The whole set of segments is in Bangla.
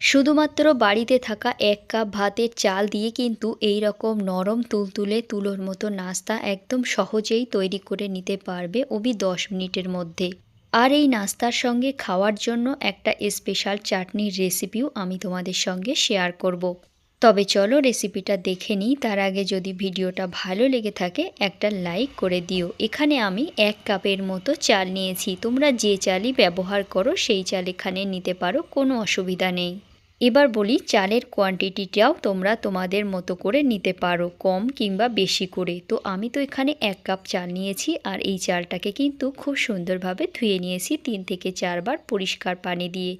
শুধুমাত্র বাড়িতে থাকা এক কাপ ভাতের চাল দিয়ে কিন্তু এই রকম নরম তুলতুলে তুলোর মতো নাস্তা একদম সহজেই তৈরি করে নিতে পারবে ওবি দশ মিনিটের মধ্যে আর এই নাস্তার সঙ্গে খাওয়ার জন্য একটা স্পেশাল চাটনির রেসিপিও আমি তোমাদের সঙ্গে শেয়ার করব। তবে চলো রেসিপিটা দেখে নিই। তার আগে যদি ভিডিওটা ভালো লেগে থাকে, একটা লাইক করে দিও। এখানে আমি এক কাপের মতো চাল নিয়েছি। তোমরা যে চালই ব্যবহার করো, সেই চাল এখানে নিতে পারো, কোনো অসুবিধা নেই। এবার বলি চালের কোয়ান্টিটিটাও তোমরা তোমাদের মতো করে নিতে পারো, কম কিংবা বেশি করে। তো আমি তো এখানে এক কাপ চাল নিয়েছি আর এই চালটাকে কিন্তু খুব সুন্দরভাবে ধুয়ে নিয়েছি তিন থেকে চারবার পরিষ্কার পানি দিয়ে।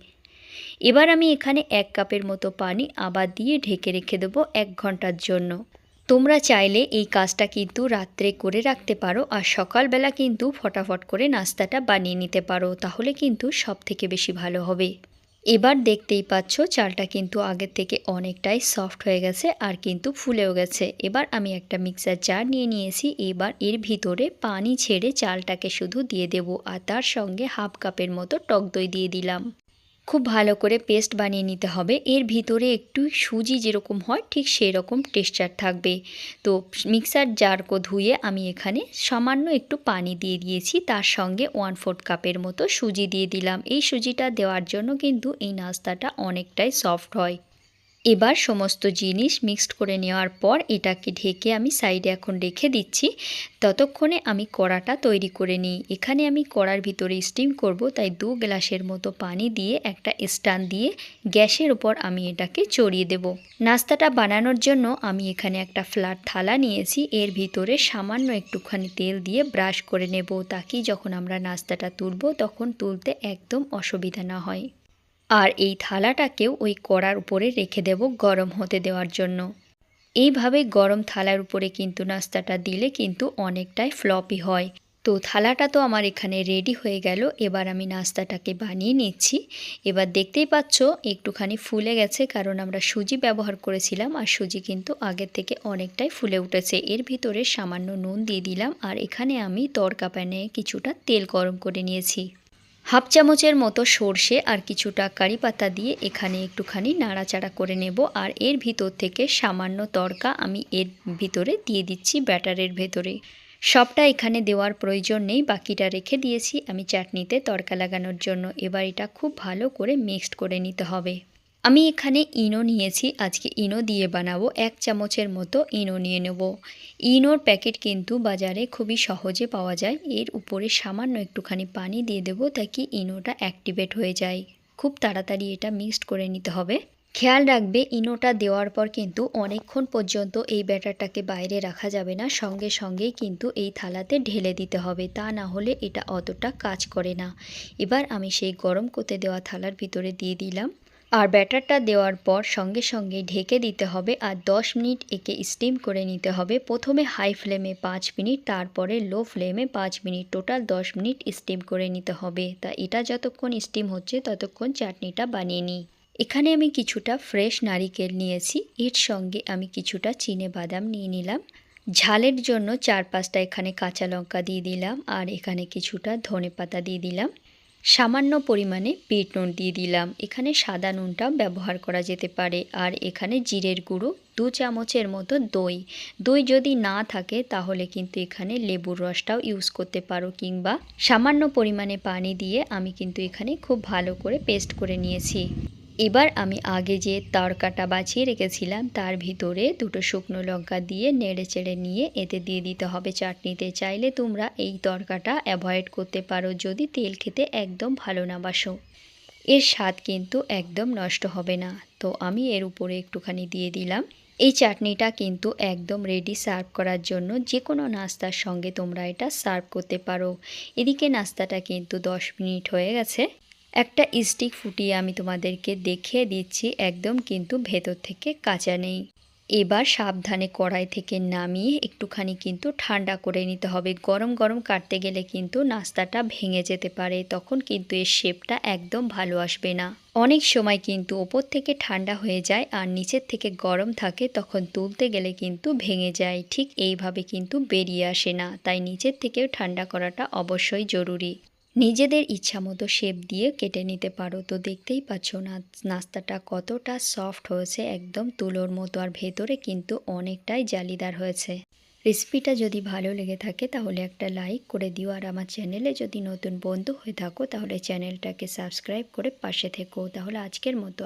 এবার আমি এখানে এক কাপের মতো পানি আবার দিয়ে ঢেকে রেখে দেবো এক ঘণ্টার জন্য। তোমরা চাইলে এই কাজটা কিন্তু রাত্রে করে রাখতে পারো আর সকালবেলা কিন্তু ফটাফট করে নাস্তাটা বানিয়ে নিতে পারো, তাহলে কিন্তু সব থেকে বেশি ভালো হবে। এবার দেখতেই পাচ্ছ চালটা কিন্তু আগের থেকে অনেকটাই সফট হয়ে গেছে আর কিন্তু ফুলেও গেছে। এবার আমি একটা মিক্সার জার নিয়ে নিয়েছি, এবার এর ভিতরে পানি ছেড়ে চালটাকে শুধু দিয়ে দেব আর তার সঙ্গে হাফ কাপের মতো টক দই দিয়ে দিলাম। খুব ভালো করে পেস্ট বানিয়ে নিতে হবে। এর ভিতরে একটু সুজি যেরকম হয়, ঠিক সেই রকম টেক্সচার থাকবে। তো মিক্সার জারকো ধুয়ে আমি এখানে সামান্য একটু পানি দিয়ে দিয়েছি। তার সঙ্গে ওয়ান ফোর্থ কাপের মতো সুজি দিয়ে দিলাম। এই সুজিটা দেওয়ার জন্য কিন্তু এই নাস্তাটা অনেকটাই সফট হয়। এবার সমস্ত জিনিস মিক্সড করে নেওয়ার পর এটাকে ঢেকে আমি সাইডে এখন রেখে দিচ্ছি। ততক্ষণে আমি কড়াটা তৈরি করে নিই। এখানে আমি কড়ার ভিতরে স্টিম করব, তাই দু গ্লাসের মতো পানি দিয়ে একটা স্টান দিয়ে গ্যাসের উপর আমি এটাকে চড়িয়ে দেব। নাস্তাটা বানানোর জন্য আমি এখানে একটা ফ্ল্যাট থালা নিয়েছি। এর ভিতরে সামান্য একটুখানি তেল দিয়ে ব্রাশ করে নেব তাকি যখন আমরা নাস্তাটা তুলব, তখন তুলতে একদম অসুবিধা না হয়। আর এই থালাটাকেও ওই কড়ার উপরে রেখে দেব গরম হতে দেওয়ার জন্য। এইভাবে গরম থালার উপরে কিন্তু নাস্তাটা দিলে কিন্তু অনেকটাই ফ্লপি হয়। তো থালাটা তো আমার এখানে রেডি হয়ে গেল, এবার আমি নাস্তাটাকে বানিয়ে নিচ্ছি। এবার দেখতেই পাচ্ছ, একটুখানি ফুলে গেছে, কারণ আমরা সুজি ব্যবহার করেছিলাম আর সুজি কিন্তু আগের থেকে অনেকটাই ফুলে উঠেছে। এর ভিতরে সামান্য নুন দিয়ে দিলাম আর এখানে আমি তড়কা প্যানে কিছুটা তেল গরম করে নিয়েছি। হাফ চামচের মতো সর্ষে আর কিছুটা কারি পাতা দিয়ে এখানে একটুখানি নাড়াচাড়া করে নেব। আর এর ভিতর থেকে সামান্য তরকা আমি এর ভিতরে দিয়ে দিচ্ছি ব্যাটারের ভেতরে। সবটা এখানে দেওয়ার প্রয়োজন নেই, বাকিটা রেখে দিয়েছি। আমি চাটনিতে তরকা লাগানোর জন্য এবার এটা খুব ভালো করে মিক্সড করে নিতে হবে। আমি এখানে ইনো নিয়েছি, আজকে ইনো দিয়ে বানাবো। এক চামচের মতো ইনো নিয়ে নেব। ইনোর প্যাকেট কিন্তু বাজারে খুবই সহজে পাওয়া যায়। এর উপরে সামান্য একটুখানি পানি দিয়ে দেবো তাকে ইনোটা অ্যাক্টিভেট হয়ে যায়। খুব তাড়াতাড়ি এটা মিক্সড করে নিতে হবে। খেয়াল রাখবে, ইনোটা দেওয়ার পর কিন্তু অনেকক্ষণ পর্যন্ত এই ব্যাটারটাকে বাইরে রাখা যাবে না। সঙ্গে সঙ্গেই কিন্তু এই থালাতে ঢেলে দিতে হবে। তা না হলে এটা অতটা কাজ করে না। এবার আমি সেই গরম করতে দেওয়া থালার ভিতরে দিয়ে দিলাম। আর ব্যাটারটা দেওয়ার পর সঙ্গে সঙ্গে ঢেকে দিতে হবে আর 10 মিনিট একে স্টিম করে নিতে হবে। প্রথমে হাই ফ্লেমে 5 মিনিট, তারপরে লো ফ্লেমে 5 মিনিট। টোটাল 10 মিনিট স্টিম করে নিতে হবে। তা এটা যতক্ষণ স্টিম হচ্ছে ততক্ষণ চাটনিটা বানিয়ে নিই। এখানে আমি কিছুটা ফ্রেশ নারিকেল নিয়েছি। এর সঙ্গে আমি কিছুটা চিনে বাদাম নিয়ে নিলাম। ঝালের জন্য চার পাঁচটা এখানে কাঁচা লঙ্কা দিয়ে দিলাম আর এখানে কিছুটা ধনে পাতা দিয়ে দিলাম। সামান্য পরিমাণে বিট নুন দিয়ে দিলাম। এখানে সাদা নুনটা ব্যবহার করা যেতে পারে। আর এখানে জিরের গুঁড়ো দু চামচের মতো দই। দই যদি না থাকে, তাহলে কিন্তু এখানে লেবুর রসটাও ইউজ করতে পারো কিংবা সামান্য পরিমাণে পানি দিয়ে আমি কিন্তু এখানে খুব ভালো করে পেস্ট করে নিয়েছি। এবার আমি আগে যে তরকাটা বাছিয়ে রেখেছিলাম, তার ভিতরে দুটো শুকনো লঙ্কা দিয়ে নেড়ে চেড়ে নিয়ে এতে দিয়ে দিতে হবে চাটনিতে। চাইলে তোমরা এই তরকাটা অ্যাভয়েড করতে পারো যদি তেল খেতে একদম ভালো না বাসো। এর স্বাদ কিন্তু একদম নষ্ট হবে না। তো আমি এর উপরে একটুখানি দিয়ে দিলাম। এই চাটনিটা কিন্তু একদম রেডি সার্ভ করার জন্য যে কোনো নাস্তার সঙ্গে তোমরা এটা সার্ভ করতে পারো। এদিকে নাস্তাটা কিন্তু দশ মিনিট হয়ে গেছে। একটা স্টিক ফুটিয়ে আমি তোমাদেরকে দেখিয়ে দিচ্ছি, একদম কিন্তু ভেতর থেকে কাঁচা নেই। এবার সাবধানে কড়াই থেকে নামিয়ে একটুখানি কিন্তু ঠান্ডা করে নিতে হবে। গরম গরম কাটতে গেলে কিন্তু নাস্তাটা ভেঙে যেতে পারে, তখন কিন্তু এর শেপটা একদম ভালো আসবে না। অনেক সময় কিন্তু ওপর থেকে ঠান্ডা হয়ে যায় আর নিচের থেকে গরম থাকে, তখন তুলতে গেলে কিন্তু ভেঙে যায়। ঠিক এইভাবে কিন্তু বেরিয়ে আসে না, তাই নিচের থেকেও ঠান্ডা করাটা অবশ্যই জরুরি। নিজেদের ইচ্ছা মতো শেপ দিয়ে কেটে নিতে পারো। তো দেখতেই পাচ্ছ না, নাস্তাটা কতটা সফট হয়েছে, একদম তুলোর মতো আর ভেতরে কিন্তু অনেকটাই জালিদার হয়েছে। রেসিপিটা যদি ভালো লেগে থাকে তাহলে একটা লাইক করে দিও আর আমার চ্যানেলে যদি নতুন বন্ধু হয়ে থাকো তাহলে চ্যানেলটাকে সাবস্ক্রাইব করে পাশে থেকো। তাহলে আজকের মতো